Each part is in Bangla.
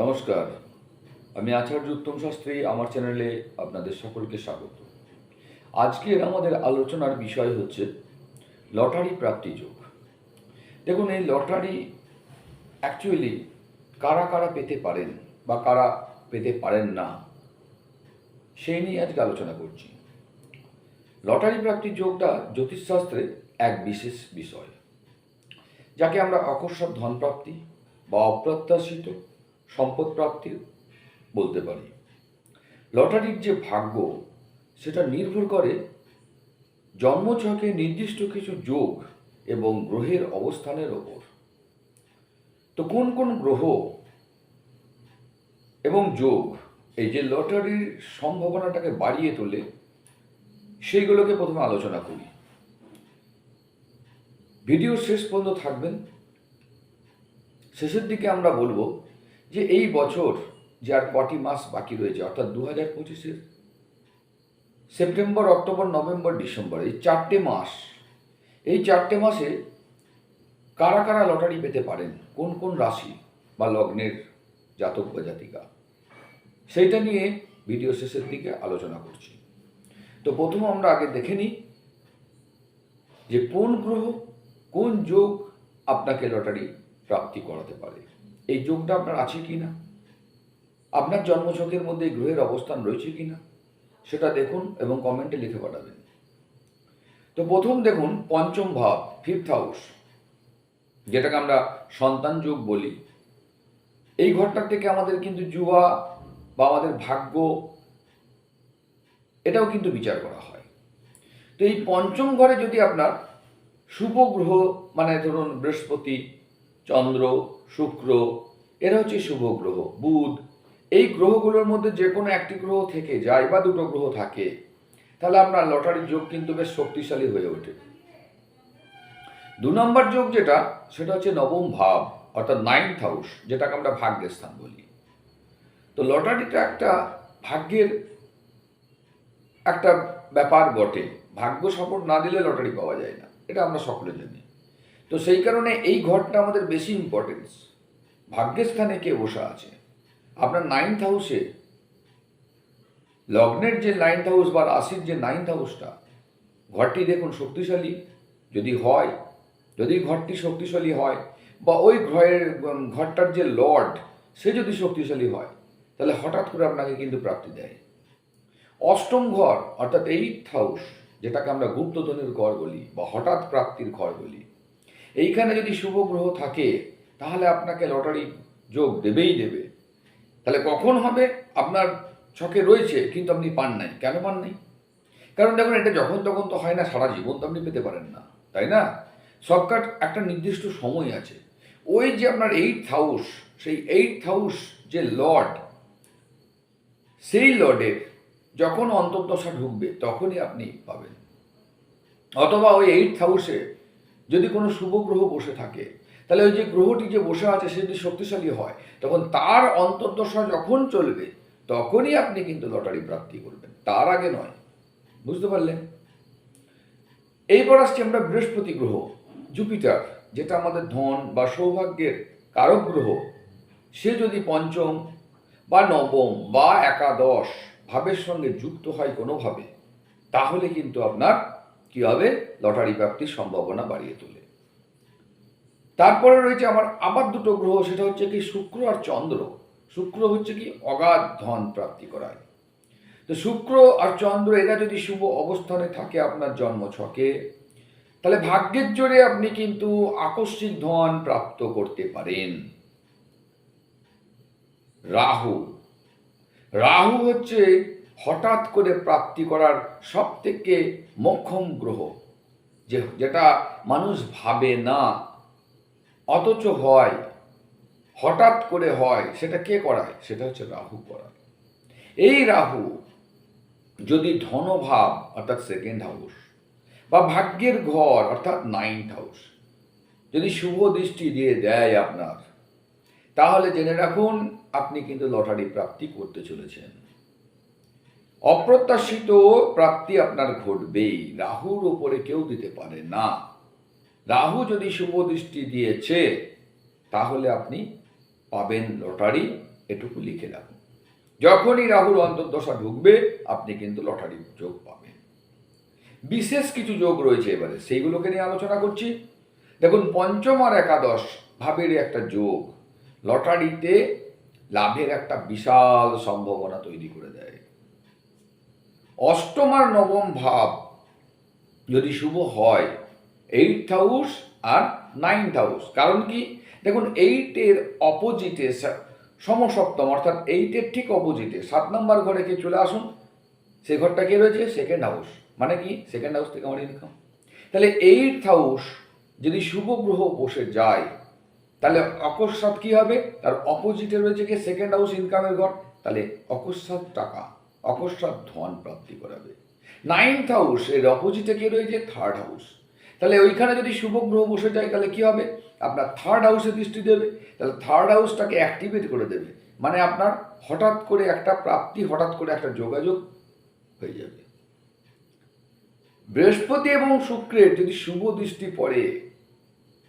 নমস্কার। আমি আচার্য উত্তম শাস্ত্রী, আমার চ্যানেলে আপনাদের সকলকে স্বাগত। আজকের আমাদের আলোচনার বিষয় হচ্ছে লটারি প্রাপ্তি যোগ। দেখুন, এই লটারি অ্যাকচুয়ালি কারা কারা পেতে পারেন বা কারা পেতে পারেন না, সেই নিয়ে আজকে আলোচনা করছি। লটারি প্রাপ্তি যোগটা জ্যোতিষশাস্ত্রে এক বিশেষ বিষয়, যাকে আমরা অকস্মাৎ ধনপ্রাপ্তি বা অপ্রত্যাশিত সম্পদ প্রাপ্তি বলতে পারি। লটারির যে ভাগ্য, সেটা নির্ভর করে জন্মছকে নির্দিষ্ট কিছু যোগ এবং গ্রহের অবস্থানের ওপর। তো কোন কোন গ্রহ এবং যোগ, এই যে লটারির সম্ভাবনাটাকে বাড়িয়ে তোলে, সেইগুলোকে প্রথমে আলোচনা করি। ভিডিও শেষ পর্যন্ত থাকবেন। শেষের দিকে আমরা বলব যে এই বছর যে আর কটি মাস বাকি রয়েছে, অর্থাৎ দু হাজার পঁচিশের সেপ্টেম্বর, অক্টোবর, নভেম্বর, ডিসেম্বর, এই চারটে মাস, এই চারটে মাসে কারা কারা লটারি পেতে পারেন? কোন কোন রাশি বা লগ্নের জাতক বা জাতিকা? সেইটা নিয়ে ভিডিও শেষের দিকে আলোচনা করছি। তো প্রথম আমরা আগে দেখে নিই যে কোন গ্রহ কোন যোগ আপনাকে লটারি প্রাপ্তি করাতে পারে। এই যোগটা আপনার আছে কি না? আপনার জন্মছকের মধ্যে এই গ্রহের অবস্থান রয়েছে কি না? সেটা দেখুন এবং কমেন্টে লিখে পাঠাবেন। তো প্রথম দেখুন, পঞ্চম ভাব ফিফথ হাউস যেটাকে আমরা সন্তান যোগ বলি। এই ঘরটার থেকে আমাদের কিন্তু জুয়া বা আমাদের ভাগ্য, এটাও কিন্তু বিচার করা হয়। তো এই পঞ্চম ঘরে যদি আপনার শুভ গ্রহ মানে ধরুন বৃহস্পতি চন্দ্র, শুক্র, এরা হচ্ছে শুভ গ্রহ, বুধ। এই গ্রহগুলোর মধ্যে যে কোনো একটি গ্রহ থেকে যায় বা দুটো গ্রহ থাকে, তাহলে আপনার লটারির যোগ কিন্তু বেশ শক্তিশালী হয়ে ওঠে। দু নম্বর যোগ যেটা, সেটা হচ্ছে নবম ভাব, অর্থাৎ নাইন্থ হাউস যেটাকে আমরা ভাগ্যের স্থান বলি। তো লটারিটা একটা ভাগ্যের একটা ব্যাপার বটে। ভাগ্য সাপোর্ট না দিলে লটারি পাওয়া যায় না। এটা আমরা সকলে জানি। তো সেই কারণে এই ঘরটা আমাদের বেশি ইম্পর্টেন্স ভাগ্যের স্থানে কে বসে আছে? আপনার নাইন্থ হাউসে লগ্নের যে নাইন্থ হাউস বা রাশির যে নাইন্থ হাউসটা ঘরটি দেখুন শক্তিশালী, যদি হয়, যদি ঘরটি শক্তিশালী হয়, বা ওই ঘরের ঘরটার যে লর্ড, সে যদি শক্তিশালী হয়, তাহলে হঠাৎ করে আপনাকে কিন্তু প্রাপ্তি দেয়। অষ্টম ঘর, অর্থাৎ এইট হাউস যেটাকে আমরা গুপ্তধনের ঘর বলি, বা হঠাৎ প্রাপ্তির ঘর বলি এইখানে যদি শুভ গ্রহ থাকে, তাহলে আপনাকে লটারি যোগ দেবেই দেবে। তাহলে কখন হবে? আপনার ছকে রয়েছে, কিন্তু আপনি পান নাই। কেন পান নাই? কারণ দেখুন, এটা যখন তখন তো হয় না, সারা জীবন তো আপনি পেতে পারেন না, তাই না? সবকার একটা নির্দিষ্ট সময় আছে। ওই যে আপনার এইট হাউস সেই এইট হাউস যে লর্ড সেই লর্ডের যখন অন্তর্দশা ঢুকবে, তখনই আপনি পাবেন। অথবা ওই এইট হাউসে যদি কোনো শুভ গ্রহ বসে থাকে, তাহলে ওই যে গ্রহটি যে বসে আছে সে যদি শক্তিশালী হয়, তখন তার অন্তর্দশা যখন চলবে, তখনই আপনি কিন্তু লটারি প্রাপ্তি করবেন। তার আগে নয়। বুঝতে পারলেন? এইবার আসছি আমরা বৃহস্পতি গ্রহ, জুপিটার, যেটা আমাদের ধন বা সৌভাগ্যের কারক গ্রহ। সে যদি পঞ্চম বা নবম বা একাদশ ভাবের সঙ্গে যুক্ত হয় কোনোভাবে, তাহলে কিন্তু আপনার কি হবে লটারি প্রাপ্তির সম্ভাবনা বাড়িয়ে তোলে। তারপরে রয়েছে আমার আবার দুটো গ্রহ, সেটা হচ্ছে কি শুক্র আর চন্দ্র। শুক্র হচ্ছে কি অগাধ ধন প্রাপ্তি করায়। তো শুক্র আর চন্দ্র, এরা যদি শুভ অবস্থানে থাকে আপনার জন্ম ছকে তাহলে ভাগ্যের জোরে আপনি কিন্তু আকস্মিক ধন প্রাপ্ত করতে পারেন। রাহু রাহু হচ্ছে হঠাৎ করে প্রাপ্তি করার সব থেকে মক্ষম গ্রহ, যে, যেটা মানুষ ভাবে না, অথচ হয়, হঠাৎ করে হয়, সেটা কে করায়? সেটা হচ্ছে রাহু করায়। এই রাহু যদি ধনভাব, অর্থাৎ সেকেন্ড হাউস বা ভাগ্যের ঘর, অর্থাৎ নাইন্থ হাউস যদি শুভ দৃষ্টি দিয়ে দেয় আপনার, তাহলে জেনে রাখুন, আপনি কিন্তু লটারি প্রাপ্তি করতে চলেছেন। অপ্রত্যাশিত প্রাপ্তি আপনার ঘটবেই রাহুর ওপরে কেউ দিতে পারে না। রাহু যদি শুভ দৃষ্টি দিয়েছে, তাহলে আপনি পাবেন লটারি। এটুকু লিখে রাখুন। যখনই রাহুর অন্তর্দশা ঢুকবে, আপনি কিন্তু লটারির যোগ পাবেন। বিশেষ কিছু যোগ রয়েছে এবারে, সেইগুলোকে নিয়ে আলোচনা করছি। দেখুন, পঞ্চম আর একাদশ ভাবের একটা যোগ লটারিতে লাভের একটা বিশাল সম্ভাবনা তৈরি করে দেয়। অষ্টম আর নবম ভাব যদি শুভ হয় এইট হাউস আর নাইন্থ হাউস কারণ কি? দেখুন এইটের অপোজিটে সমসপ্তম, অর্থাৎ এইটের ঠিক অপোজিটে সাত নম্বর ঘরে কে চলে আসুন? সে ঘরটা কে রয়েছে? সেকেন্ড হাউস মানে কি? সেকেন্ড হাউস থেকে আমার ইনকাম তাহলে এইট হাউস যদি শুভ গ্রহ বসে যায়, তাহলে অকস্মাৎ কি হবে? তার অপোজিটে রয়েছে কি? সেকেন্ড হাউস ইনকামের ঘর। তাহলে অকস্মাৎ টাকা। অকস্মাৎ ধন প্রাপ্তি করাবে। নাইন্থ হাউস এর অপোজিটে কে রয়েছে থার্ড হাউস তাহলে ওইখানে যদি শুভ গ্রহ বসে যায়, তাহলে কি হবে? আপনার থার্ড হাউসে দৃষ্টি দেবে। তাহলে থার্ড হাউসটাকে অ্যাক্টিভেট করে দেবে। মানে আপনার হঠাৎ করে একটা প্রাপ্তি, হঠাৎ করে একটা যোগাযোগ হয়ে যাবে। বৃহস্পতি এবং শুক্রের যদি শুভ দৃষ্টি পড়ে,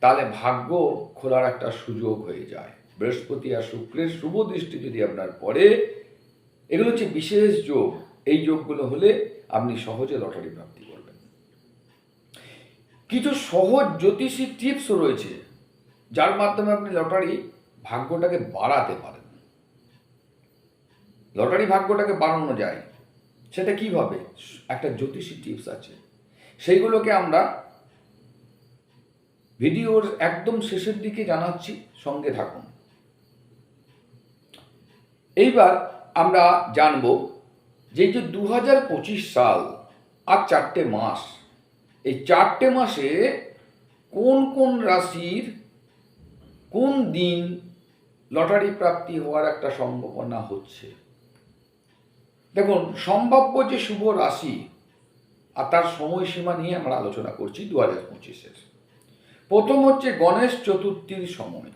তাহলে ভাগ্য খোলার একটা সুযোগ হয়ে যায়। বৃহস্পতি আর শুক্রের শুভ দৃষ্টি যদি আপনার পড়ে এগুলো হচ্ছে বিশেষ যোগ। এই যোগগুলো হলে আপনি সহজে লটারি প্রাপ্তি করবেন। কিছু সহজ জ্যোতিষী টিপস রয়েছে, যার মাধ্যমে আপনি লটারি ভাগ্যটাকে বাড়াতে পারেন। লটারি ভাগ্যটাকে বাড়ানো যায়, সেটা কীভাবে? একটা জ্যোতিষী টিপস আছে। সেইগুলোকে আমরা ভিডিওর একদম শেষের দিকে জানাচ্ছি, সঙ্গে থাকুন। এইবার আমরা জানব যে যে দু হাজার পঁচিশ সাল, আর চারটে মাস, এই চারটে মাসে কোন কোন রাশির কোন দিন লটারি প্রাপ্তি হওয়ার একটা সম্ভাবনা হচ্ছে? দেখুন, সম্ভাব্য যে শুভ রাশি, আর তার সময়সীমা নিয়ে আমরা আলোচনা করছি দু হাজার পঁচিশের প্রথম হচ্ছে গণেশ চতুর্থীর সময়।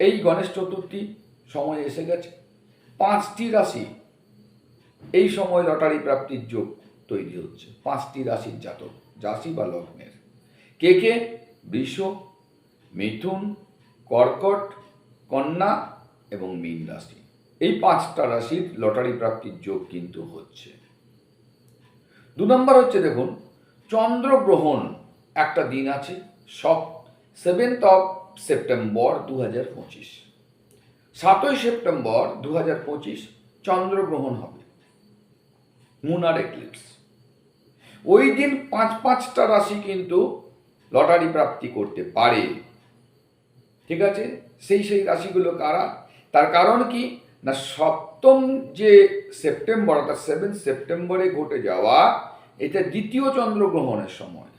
এই গণেশ চতুর্থী সময় এসে গেছে। পাঁচটি রাশি। এই সময় লটারি প্রাপ্তির যোগ তৈরি হচ্ছে। পাঁচটি রাশির জাতক রাশি বা লগ্নের। কে কে? বৃষ, মিথুন, কর্কট, কন্যা এবং মীন রাশি। এই পাঁচটা রাশির লটারি প্রাপ্তির যোগ কিন্তু হচ্ছে। দু নম্বর হচ্ছে দেখুন চন্দ্রগ্রহণ একটা দিন আছে, সব সেভেন্থ অফ সেপ্টেম্বর দু হাজার পঁচিশ। সাতই সেপ্টেম্বর দু হাজার পঁচিশ চন্দ্রগ্রহণ হবে। মুনার এক্লিপস ওই দিন পাঁচ পাঁচটা রাশি কিন্তু লটারি প্রাপ্তি করতে পারে। ঠিক আছে? সেই সেই রাশিগুলো কারা? তার কারণ কি? না, সপ্তম যে সেপ্টেম্বর, অর্থাৎ সেভেন সেপ্টেম্বরে ঘটে যাওয়া, এটা দ্বিতীয় চন্দ্রগ্রহণের সময়।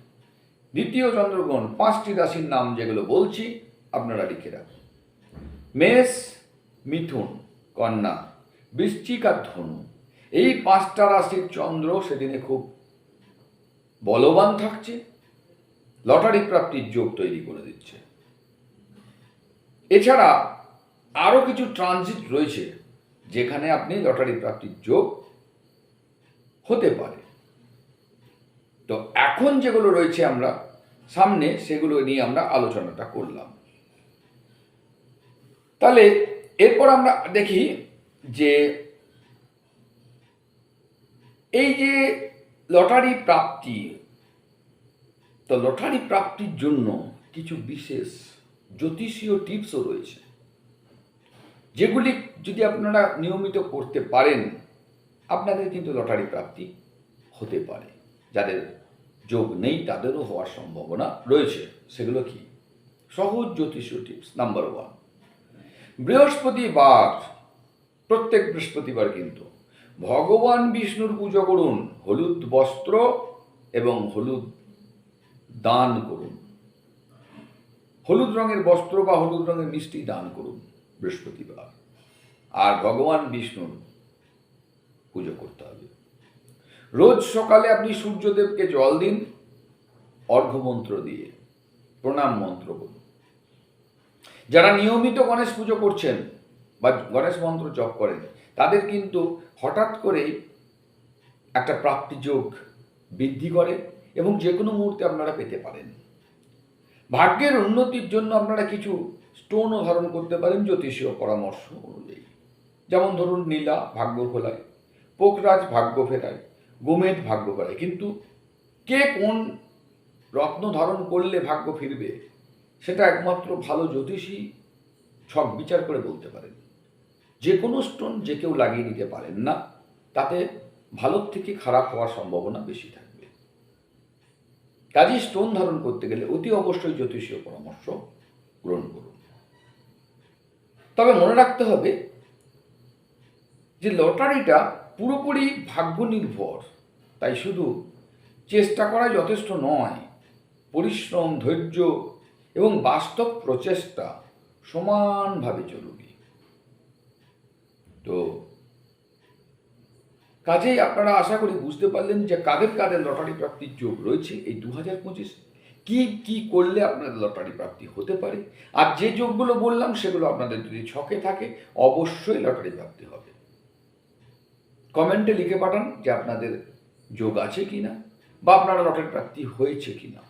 দ্বিতীয় চন্দ্রগ্রহণ, পাঁচটি রাশির নাম যেগুলো বলছি, আপনারা লিখে রাখুন। মেষ মিথুন, কন্যা, বৃশ্চিক আর ধনু। এই পাঁচটা রাশির চন্দ্র সেদিনে খুব বলবান থাকছে, লটারি প্রাপ্তির যোগ তৈরি করে দিচ্ছে। এছাড়া আরও কিছু ট্রানজিট রয়েছে, যেখানে আপনি লটারি প্রাপ্তির যোগ হতে পারে। তো এখন যেগুলো রয়েছে আমরা, সামনে সেগুলো নিয়ে আমরা আলোচনাটা করলাম। তাহলে এরপর আমরা দেখি যে এই যে লটারি প্রাপ্তি, তো লটারি প্রাপ্তির জন্য কিছু বিশেষ জ্যোতিষীয় টিপসও রয়েছে। যেগুলি যদি আপনারা নিয়মিত করতে পারেন, আপনাদের কিন্তু লটারি প্রাপ্তি হতে পারে। যাদের যোগ নেই, তাদেরও হওয়ার সম্ভাবনা রয়েছে। সেগুলো কি? সহজ জ্যোতিষীয় টিপস, নাম্বার ওয়ান। বৃহস্পতিবার প্রত্যেক বৃহস্পতিবার কিন্তু। ভগবান বিষ্ণুর পুজো করুন, হলুদ বস্ত্র এবং হলুদ দান করুন। হলুদ রঙের বস্ত্র বা হলুদ রঙের মিষ্টি দান করুন বৃহস্পতিবার। আর ভগবান বিষ্ণুর পুজো করতে হবে। রোজ সকালে আপনি সূর্যদেবকে জল দিন, অর্ঘ্যমন্ত্র দিয়ে, প্রণাম মন্ত্র বলুন যারা নিয়মিত গণেশ পুজো করছেন বা গণেশ মন্ত্র জপ করেন, তাদের কিন্তু হঠাৎ করেই একটা প্রাপ্তিযোগ বৃদ্ধি করে এবং যে কোনো মুহূর্তে আপনারা পেতে পারেন। ভাগ্যের উন্নতির জন্য আপনারা কিছু স্টোনও ধারণ করতে পারেন জ্যোতিষীয় পরামর্শ অনুযায়ী। যেমন ধরুন নীলা ভাগ্য খোলায়, পোকরাজ ভাগ্য ফেরায়, গোমেদ ভাগ্য বাড়ায় কিন্তু কে কোন রত্ন ধারণ করলে ভাগ্য ফিরবে একমাত্র ভালো জ্যোতিষী সব বিচার করে বলতে পারেন। যে কোনো স্টোন যে কেউ লাগিয়ে নিতে পারেন না, তাতে ভালোর থেকে খারাপ হওয়ার সম্ভাবনা বেশি থাকবে। কাজে স্টোন ধারণ করতে গেলে অতি অবশ্যই জ্যোতিষীয় পরামর্শ গ্রহণ করুন। তবে মনে রাখতে হবে যে লটারিটা পুরোপুরি ভাগ্য নির্ভর তাই শুধু চেষ্টা করা যথেষ্ট নয়, পরিশ্রম, ধৈর্য এবং বাস্তব প্রচেষ্টা সমানভাবে জরুরি। তো কাজেই আপনারা আশা করি বুঝতে পারলেন যে কাদের কাদের লটারি প্রাপ্তির যোগ রয়েছে এই দু হাজার পঁচিশ। কী কী করলে আপনাদের লটারি প্রাপ্তি হতে পারে? আর যে যোগগুলো বললাম সেগুলো আপনাদের যদি ছকে থাকে, অবশ্যই লটারি প্রাপ্তি হবে। কমেন্টে লিখে পাঠান যে আপনাদের যোগ আছে কি না বা আপনারা লটারি প্রাপ্তি হয়েছে কি না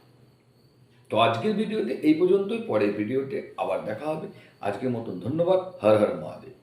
তো আজকের ভিডিওতে এই পর্যন্তই, পরের ভিডিওতে আবার দেখা হবে। আজকের মতন ধন্যবাদ, হর হর মহাদেব।